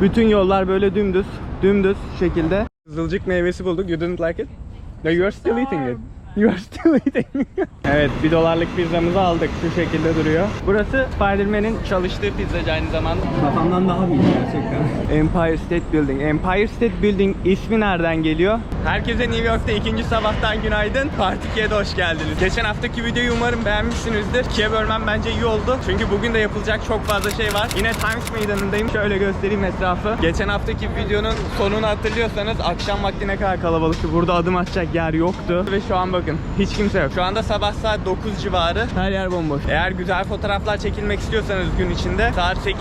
Bütün yollar böyle dümdüz, dümdüz şekilde. Kızılcık meyvesi bulduk. You didn't like it? No, you are still eating it. You are still eating. evet, bir dolarlık pizzamızı aldık. Şu şekilde duruyor. Burası Spider-Man'in çalıştığı pizzacı aynı zamanda. Kafamdan daha büyük gerçekten. Empire State Building. Empire State Building ismi nereden geliyor? Herkese New York'ta ikinci sabahtan günaydın. Part 2'ye de hoş geldiniz. Geçen haftaki videoyu umarım beğenmişsinizdir. İkiye bölmem bence iyi oldu. Çünkü bugün de yapılacak çok fazla şey var. Yine Times Meydanı'ndayım. Şöyle göstereyim etrafı. Geçen haftaki videonun sonunu hatırlıyorsanız akşam vakti ne kadar kalabalıktı. Burada adım atacak yer yoktu. Ve şu an bakın hiç kimse yok. Şu anda sabah saat 9 civarı. Her yer bomboş. Eğer güzel fotoğraflar çekilmek istiyorsanız gün içinde saat 8-9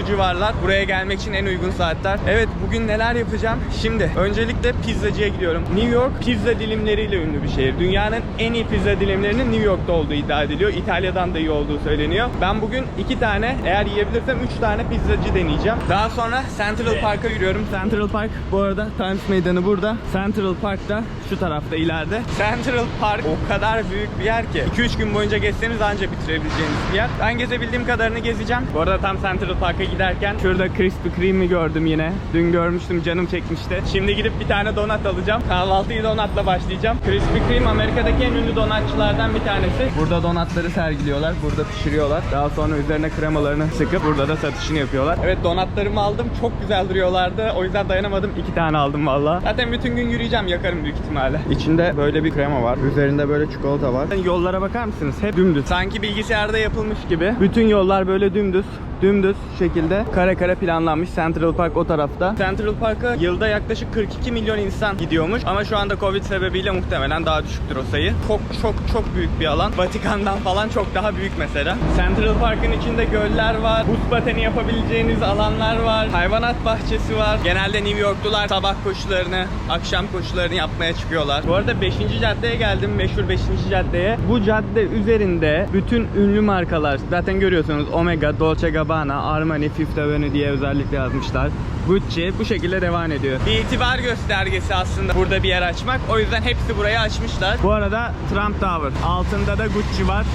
bu civarlar. Buraya gelmek için en uygun saatler. Evet bugün neler yapacağım? Şimdi öncelikle pizzacıya gidiyorum. New York pizza dilimleriyle ünlü bir şehir. Dünyanın en iyi pizza dilimlerinin New York'ta olduğu iddia ediliyor. İtalya'dan da iyi olduğu söyleniyor. Ben bugün iki tane eğer yiyebilirsem üç tane pizzacı deneyeceğim. Daha sonra Central Park'a yürüyorum. Central Park bu arada Times Meydanı burada. Central Park da şu tarafta ileride. Central Park o kadar büyük bir yer ki 2-3 gün boyunca gezseniz anca bitirebileceğiniz bir yer. Ben gezebildiğim kadarını gezeceğim. Bu arada tam Central Park'a giderken şurada Krispy Kreme'i gördüm yine. Dün görmüştüm canım çekmişti. Şimdi gidip bir tane donat alacağım. Kahvaltıyı donatla başlayacağım. Krispy Kreme Amerika'daki en ünlü donatçılardan bir tanesi. Burada donatları sergiliyorlar. Burada pişiriyorlar. Daha sonra üzerine kremalarını sıkıp burada da satışını yapıyorlar. Evet donatlarımı aldım. Çok güzel duruyorlardı. O yüzden dayanamadım. İki tane aldım valla. Zaten bütün gün yürüyeceğim. Yakarım büyük ihtimalle. İçinde böyle bir krema var. Üzerinde böyle çikolata var. Yollara bakar mısınız? Hep dümdüz. Sanki bilgisayarda yapılmış gibi. Bütün yollar böyle dümdüz dümdüz şekilde kare kare planlanmış. Central Park o tarafta. Central Park'a yılda yaklaşık 42 milyon insan gidiyormuş. Ama şu anda Covid sebebiyle muhtemelen daha düşüktür o sayı. Çok çok çok büyük bir alan. Vatikan'dan falan çok daha büyük mesela. Central Park'ın içinde göller var. Buz pateni yapabileceğiniz alanlar var. Hayvanat bahçesi var. Genelde New Yorklular sabah koşularını, akşam koşularını yapmaya çıkıyorlar. Bu arada 5. caddeye geldim. Meşhur 5. caddeye. Bu cadde üzerinde bütün ünlü markalar zaten görüyorsunuz Omega, Dolce Gabbana, Armani, Fifth Avenue diye özellikle yazmışlar. Gucci bu şekilde devam ediyor. Bir itibar göstergesi aslında burada bir yer açmak. O yüzden hepsi burayı açmışlar. Bu arada Trump Tower. Altında da Gucci var.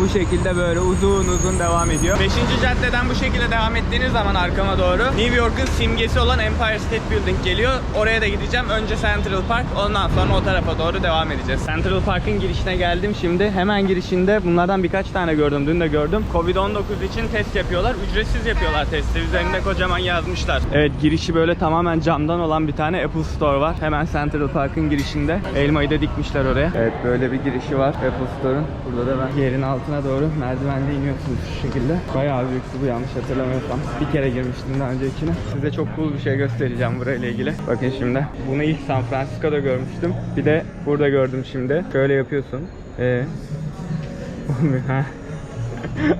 Bu şekilde böyle uzun uzun devam ediyor. 5. caddeden bu şekilde devam ettiğiniz zaman arkama doğru New York'un simgesi olan Empire State Building geliyor. Oraya da gideceğim. Önce Central Park, ondan sonra o tarafa doğru devam edeceğiz. Central Park'ın girişine geldim şimdi. Hemen girişinde bunlardan birkaç tane gördüm. Dün de gördüm. Covid-19 için test yapıyorlar. Ücretsiz yapıyorlar testi. Üzerinde kocaman yazmışlar. Evet girişi böyle tamamen camdan olan bir tane Apple Store var. Hemen Central Park'ın girişinde. Elmayı da dikmişler oraya. Evet böyle bir girişi var Apple Store'un. Burada da ben yerin altına doğru merdivenle iniyorsunuz şu şekilde. Bayağı büyüktü bu yanlış hatırlamıyorsam. Bir kere girmiştim daha önce içine. Size çok cool bir şey göstereceğim burayla ilgili. Bakın şimdi. Bunu ilk San Francisco'da görmüştüm. Bir de burada gördüm şimdi. Şöyle yapıyorsun. Ee.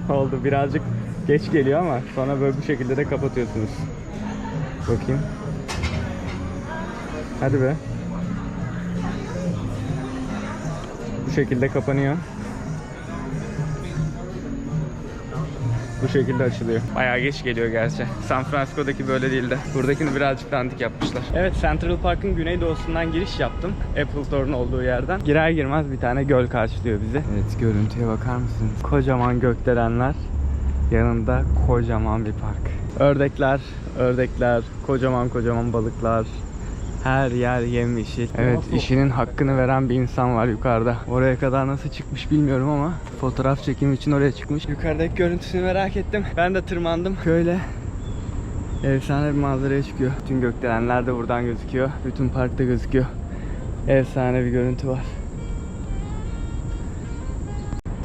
Oldu birazcık geç geliyor ama sonra böyle bu şekilde de kapatıyorsunuz. Bakayım. Hadi be. Bu şekilde kapanıyor. Bu şekilde açılıyor. Bayağı geç geliyor gerçi. San Francisco'daki böyle değildi. Buradakini birazcık dandik yapmışlar. Evet Central Park'ın güneydoğusundan giriş yaptım. Apple Store'un olduğu yerden. Girer girmez bir tane göl karşılıyor bizi. Evet görüntüye bakar mısınız? Kocaman gökdelenler. Yanında kocaman bir park. Ördekler, ördekler, kocaman kocaman balıklar. Her yer yemyeşil. Evet işinin hakkını veren bir insan var yukarıda. Oraya kadar nasıl çıkmış bilmiyorum ama fotoğraf çekimi için oraya çıkmış. Yukarıdaki görüntüsünü merak ettim. Ben de tırmandım. Şöyle efsane bir manzaraya çıkıyor. Bütün gökdelenler de buradan gözüküyor. Bütün parkta gözüküyor. Efsane bir görüntü var.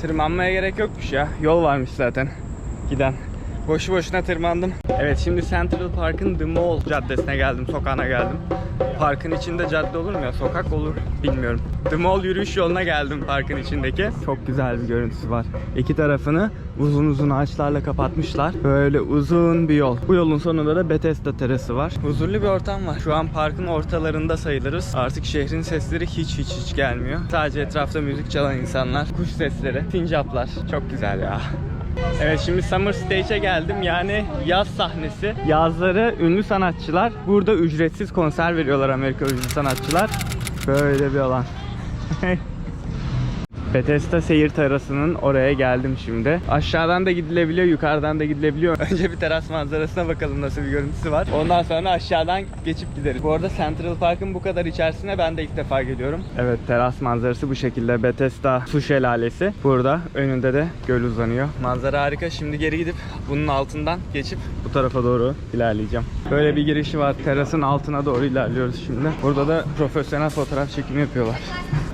Tırmanmaya gerek yokmuş ya. Yol varmış zaten. Giden. Boşu boşuna tırmandım. Evet şimdi Central Park'ın The Mall caddesine geldim, sokağına geldim. Parkın içinde cadde olur mu ya? Sokak olur bilmiyorum. The Mall yürüyüş yoluna geldim parkın içindeki. Çok güzel bir görüntüsü var. İki tarafını uzun uzun ağaçlarla kapatmışlar. Böyle uzun bir yol. Bu yolun sonunda da Bethesda terası var. Huzurlu bir ortam var. Şu an parkın ortalarında sayılırız. Artık şehrin sesleri hiç hiç hiç gelmiyor. Sadece etrafta müzik çalan insanlar, kuş sesleri, sincaplar. Çok güzel ya. Evet şimdi Summer Stage'e geldim yani yaz sahnesi. Yazları ünlü sanatçılar burada ücretsiz konser veriyorlar Amerika ünlü sanatçılar. Böyle bir alan. Bethesda seyir terasının oraya geldim şimdi. Aşağıdan da gidilebiliyor, yukarıdan da gidilebiliyor. Önce bir teras manzarasına bakalım nasıl bir görüntüsü var. Ondan sonra aşağıdan geçip gideriz. Bu arada Central Park'ın bu kadar içerisine ben de ilk defa geliyorum. Evet teras manzarası bu şekilde. Bethesda su şelalesi. Burada önünde de göl uzanıyor. Manzara harika. Şimdi geri gidip bunun altından geçip bu tarafa doğru ilerleyeceğim. Böyle bir girişi var. Terasın altına doğru ilerliyoruz şimdi. Burada da profesyonel fotoğraf çekimi yapıyorlar.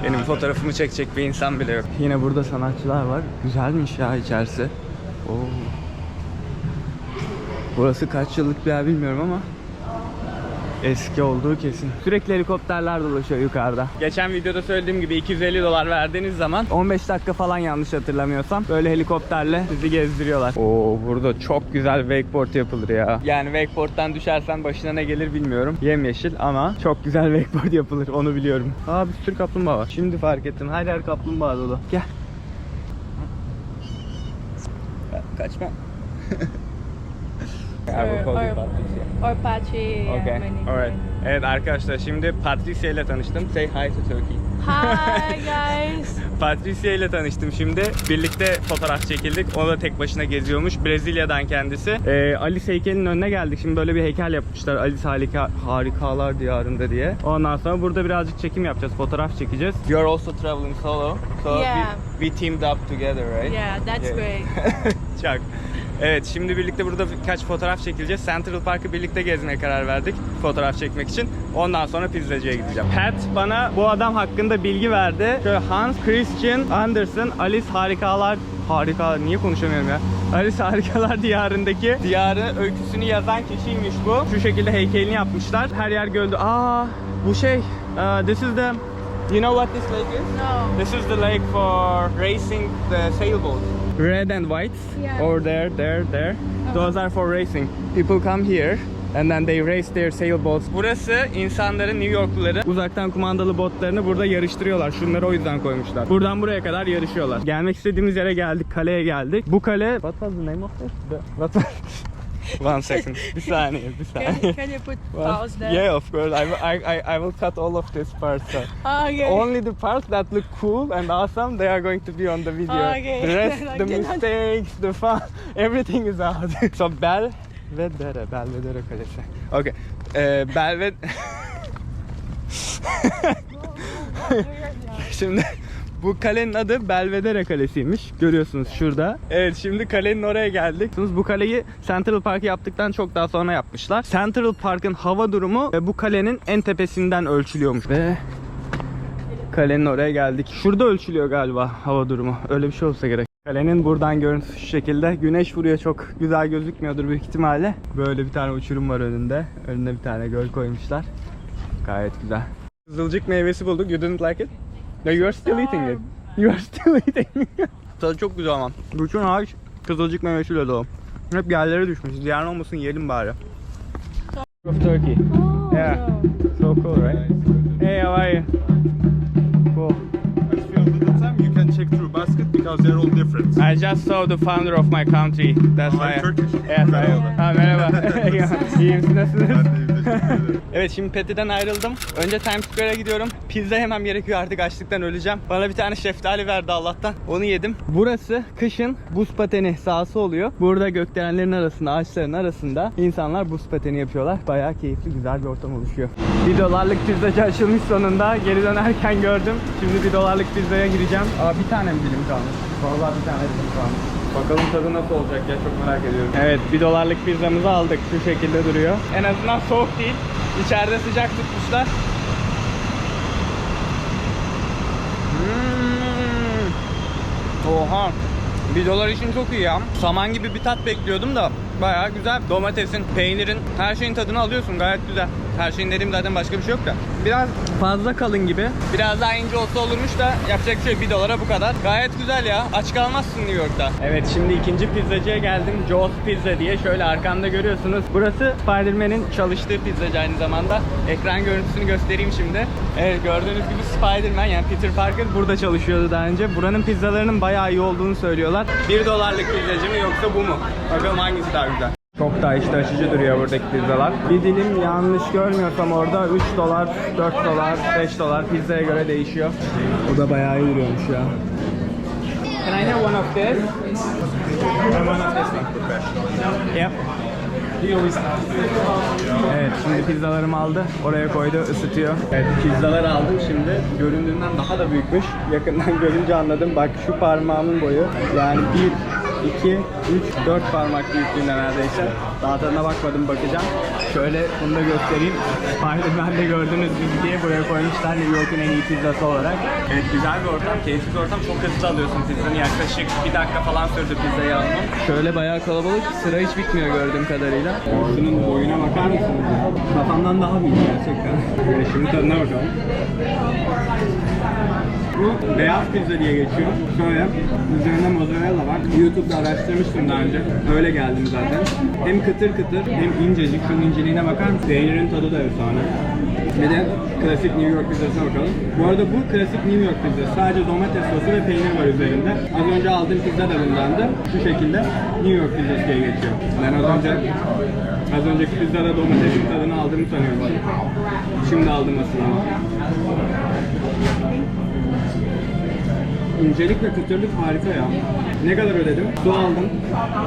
Benim fotoğrafımı çekecek bir insan bile yok. Yine burada sanatçılar var. Güzelmiş ya içerisi. Oo. Burası kaç yıllık bir yer bilmiyorum ama eski olduğu kesin. Sürekli helikopterler dolaşıyor yukarıda. Geçen videoda söylediğim gibi 250 dolar verdiğiniz zaman 15 dakika falan yanlış hatırlamıyorsam böyle helikopterle sizi gezdiriyorlar. Oo burada çok güzel wakeboard yapılır ya. Yani wakeboard'dan düşersen başına ne gelir bilmiyorum. Yemyeşil ama çok güzel wakeboard yapılır onu biliyorum. Aa bir sürü kaplumbağa var. Şimdi fark ettim. Her yer kaplumbağa dolu. Gel. Kaçma. I will call you or, Patricia. or Pachi. yeah, Okay. Alright. Evet arkadaşlar şimdi Patricia ile tanıştım. Say hi to Turkey. Hi guys. Patricia ile tanıştım şimdi. Birlikte fotoğraf çekildik. O da tek başına geziyormuş. Brezilya'dan kendisi. Ee, Alice heykelinin önüne geldik. Şimdi böyle bir heykel yapmışlar. Alice harika, harikalar diyarında diye. Ondan sonra burada birazcık çekim yapacağız. Fotoğraf çekeceğiz. You are also traveling solo. So Yeah. we, we teamed up together, right? Yeah, that's Yeah. great. Çok. Evet şimdi birlikte burada birkaç fotoğraf çekileceğiz. Central Park'ı birlikte gezmeye karar verdik fotoğraf çekmek için. Ondan sonra pizzacıya gideceğim. Pat bana bu adam hakkında bilgi verdi. Şöyle Hans Christian Andersen, Alice Harikalar Harika niye konuşamıyorum ya? Alice Harikalar Diyarı'ndaki diyarı öyküsünü yazan kişiymiş bu. Şu şekilde heykelini yapmışlar. Her yer göldü. Aa bu şey. uh, this is the You know what this lake is? No. This is the lake for racing the sailboats. Red and white. Yeah. Over there, there, there. Those are for racing. People come here and then they race their sailboats. Burası insanların New Yorkluları uzaktan kumandalı botlarını burada yarıştırıyorlar. Şunları o yüzden koymuşlar. Buradan buraya kadar yarışıyorlar. Gelmek istediğimiz yere geldik. Kaleye geldik. Bu kale What was the name of this? The- What was... One second. Bir saniye, bir Can, saniye. can you put pause there? yeah, of course. I, I, I, will cut all of this part. So. Okay. Only the parts that look cool and awesome, they are going to be on the video. Okay. The rest, the mistakes, the fun, everything is out. so Belvedere, Belvedere Kalesi. Okay. Ee, Belved... Şimdi bu kalenin adı Belvedere Kalesi'ymiş. Görüyorsunuz şurada. Evet şimdi kalenin oraya geldik. Bu kaleyi Central Park yaptıktan çok daha sonra yapmışlar. Central Park'ın hava durumu bu kalenin en tepesinden ölçülüyormuş. Ve kalenin oraya geldik. Şurada ölçülüyor galiba hava durumu. Öyle bir şey olsa gerek. Kalenin buradan görüntüsü şu şekilde. Güneş vuruyor çok güzel gözükmüyordur büyük ihtimalle. Böyle bir tane uçurum var önünde. Önüne bir tane göl koymuşlar. Gayet güzel. Kızılcık meyvesi bulduk. You didn't like it? No, you are still eating it. You are still eating Tadı çok güzel ama. Bütün ağaç kızılcık meyvesiyle dolu. Hep yerlere düşmüş. Ziyan olmasın yiyelim bari. Of Turkey. Oh, Yeah. no. So cool, right? Hey, how are you? Cool. I feel little time you can check because they're all different. I just saw the founder of my country. That's Oh, why. I'm Turkish. Yes, I am. Merhaba. Ha, merhaba. İyi misiniz? Nasılsınız? Ben de iyiyim, teşekkür ederim. Evet şimdi Peti'den ayrıldım. Önce Times Square'a gidiyorum. Pizza yemem gerekiyor artık açlıktan öleceğim. Bana bir tane şeftali verdi Allah'tan. Onu yedim. Burası kışın buz pateni sahası oluyor. Burada gökdelenlerin arasında, ağaçların arasında insanlar buz pateni yapıyorlar. Bayağı keyifli, güzel bir ortam oluşuyor. Bir dolarlık pizzacı açılmış sonunda. Geri dönerken gördüm. Şimdi bir dolarlık pizzaya gireceğim. Aa bir tane mi dilim kalmış? Vallahi bir tane dilim kalmış. Bakalım tadı nasıl olacak ya çok merak ediyorum. Evet bir dolarlık pizzamızı aldık. Şu şekilde duruyor. En azından soğuk değil. İçeride sıcak tutmuşlar. Hmm. Oha. Bir dolar için çok iyi ya. Saman gibi bir tat bekliyordum da bayağı güzel. Domatesin, peynirin, her şeyin tadını alıyorsun gayet güzel. Her şeyin dediğim zaten başka bir şey yok da. Biraz fazla kalın gibi. Biraz daha ince olsa olurmuş da yapacak bir şey yok. dolara bu kadar. Gayet güzel ya. Aç kalmazsın New York'ta. Evet şimdi ikinci pizzacıya geldim. Joe's Pizza diye. Şöyle arkamda görüyorsunuz. Burası Spider-Man'in çalıştığı pizzacı aynı zamanda. Ekran görüntüsünü göstereyim şimdi. Evet gördüğünüz gibi Spider-Man yani Peter Parker burada çalışıyordu daha önce. Buranın pizzalarının bayağı iyi olduğunu söylüyorlar. 1 dolarlık pizzacı mı yoksa bu mu? Bakalım hangisi daha güzel. Çok daha işte açıcı duruyor buradaki pizzalar. Bir dilim yanlış görmüyorsam orada 3 dolar, 4 dolar, 5 dolar pizzaya göre değişiyor. O da bayağı iyi duruyormuş ya. I have one of this. And one of this one. Yep. Evet şimdi pizzalarımı aldı. Oraya koydu ısıtıyor. Evet pizzalar aldım şimdi. Göründüğünden daha da büyükmüş. Yakından görünce anladım. Bak şu parmağımın boyu. Yani 1, 2, 3, 4 parmak büyüklüğünde neredeyse. Daha tadına bakmadım bakacağım. Şöyle bunu da göstereyim. Spider-Man'de gördüğünüz gibi diye buraya koymuşlar New York'un en iyi pizzası olarak. Evet güzel bir ortam, keyifli bir ortam. Çok hızlı alıyorsun pizzanı. Yaklaşık bir dakika falan sürdü pizzayı almam. Şöyle bayağı kalabalık. Sıra hiç bitmiyor gördüğüm kadarıyla. Şunun boyuna bakar mısınız? Kafamdan daha büyük gerçekten. Şimdi tadına bakalım. Bu beyaz pizza diye geçiyor. Şöyle üzerinde mozzarella var. YouTube'da araştırmıştım daha önce. Öyle geldim zaten. Hem kıtır kıtır hem incecik. Şunun inceliğine bakar mısın? Peynirin tadı da efsane. Bir de klasik New York pizzasına bakalım. Bu arada bu klasik New York pizzası. Sadece domates sosu ve peynir var üzerinde. Az önce aldığım pizza da bundandı. Şu şekilde New York pizzası diye geçiyor. Ben az önce az önceki pizzada domatesin tadını aldığımı sanıyordum. Şimdi aldım aslında. İncelik ve kıtırlık harika ya. Ne kadar ödedim? Su aldım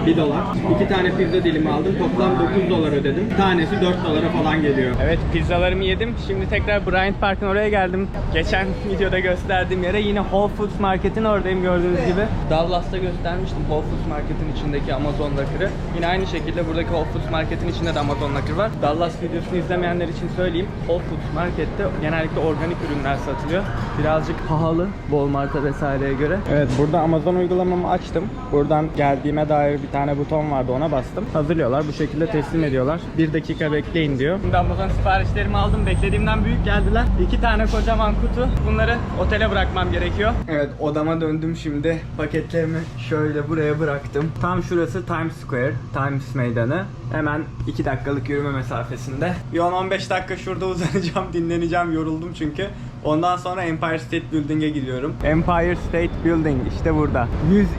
1 dolar. 2 tane pizza dilimi aldım. Toplam 9 dolar ödedim. Tanesi 4 dolara falan geliyor. Evet pizzalarımı yedim. Şimdi tekrar Bryant Park'ın oraya geldim. Geçen videoda gösterdiğim yere yine Whole Foods Market'in oradayım gördüğünüz gibi. Dallas'ta göstermiştim Whole Foods Market'in içindeki Amazon Locker'ı. Yine aynı şekilde buradaki Whole Foods Market'in içinde de Amazon Locker var. Dallas videosunu izlemeyenler için söyleyeyim. Whole Foods Market'te genellikle organik ürünler satılıyor. Birazcık pahalı Walmart'a vesaireye göre. Evet burada Amazon uygulamamı açtım. Buradan geldiğime dair bir tane buton vardı ona bastım. Hazırlıyorlar bu şekilde teslim ediyorlar. Bir dakika bekleyin diyor. Şimdi Amazon siparişlerimi aldım. Beklediğimden büyük geldiler. İki tane kocaman kutu. Bunları otele bırakmam gerekiyor. Evet odama döndüm şimdi. Paketlerimi şöyle buraya bıraktım. Tam şurası Times Square. Times Meydanı. Hemen 2 dakikalık yürüme mesafesinde. Bir 10-15 dakika şurada uzanacağım, dinleneceğim. Yoruldum çünkü. Ondan sonra Empire State Building'e gidiyorum. Empire State Building işte burada.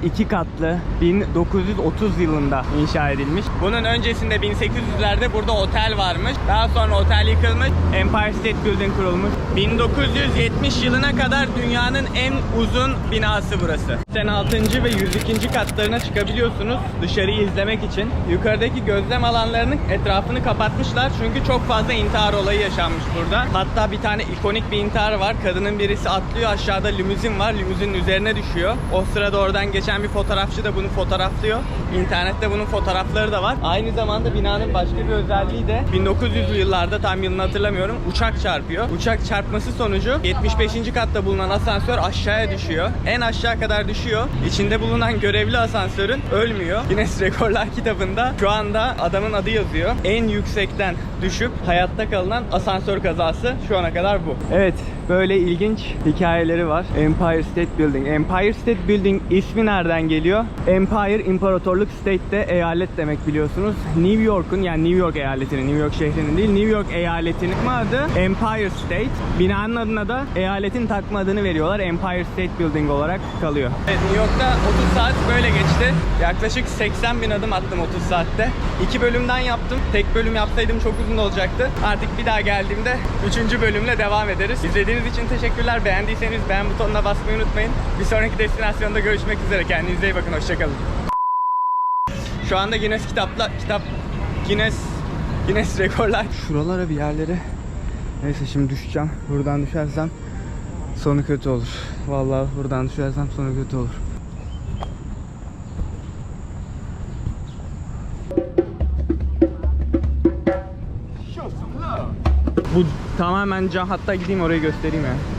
102 katlı 1930 yılında inşa edilmiş. Bunun öncesinde 1800'lerde burada otel varmış. Daha sonra otel yıkılmış. Empire State Building kurulmuş. 1970 yılına kadar dünyanın en uzun binası burası. 86. ve 102. katlarına çıkabiliyorsunuz dışarıyı izlemek için. Yukarıdaki gözlem alanlarının etrafını kapatmışlar çünkü çok fazla intihar olayı yaşanmış burada. Hatta bir tane ikonik bir intihar var. Kadının birisi atlıyor aşağıda limuzin var. Limuzinin üzerine düşüyor. O sırada oradan geçen bir fotoğrafçı da bunu fotoğraflıyor. İnternette bunun fotoğrafları da var. Aynı zamanda binanın başka bir özelliği de 1900'lü yıllarda tam yılını hatırlamıyorum. Uçak çarpıyor. Uçak çarpması sonucu 75. katta bulunan asansör aşağıya düşüyor. En aşağı kadar düşüyor. İçinde bulunan görevli asansörün ölmüyor. Guinness Rekorlar kitabında şu anda adamın adı yazıyor. En yüksekten düşüp hayatta kalınan asansör kazası şu ana kadar bu. Evet böyle ilginç hikayeleri var. Empire State Building. Empire State Building ismi nereden geliyor? Empire İmparatorluk State de eyalet demek biliyorsunuz. New York'un yani New York eyaletinin, New York şehrinin değil New York eyaletinin adı Empire State. Binanın adına da eyaletin takma adını veriyorlar. Empire State Building olarak kalıyor. Evet New York'ta 30 saat böyle geçti. Yaklaşık 80 bin adım attım 30 saatte. İki bölümden yaptım. Tek bölüm yapsaydım çok uzun olacaktı. Artık bir daha geldiğimde 3. bölümle devam ederiz. İzlediğiniz için teşekkürler. Beğendiyseniz beğen butonuna basmayı unutmayın. Bir sonraki destinasyonda görüşmek üzere. Kendinize iyi bakın. Hoşçakalın. Şu anda Guinness kitapla kitap Guinness Guinness rekorlar. Şuralara bir yerlere Neyse şimdi düşeceğim. Buradan düşersem sonu kötü olur. Vallahi buradan düşersem sonu kötü olur. Bu tamamen cam hatta gideyim orayı göstereyim ya.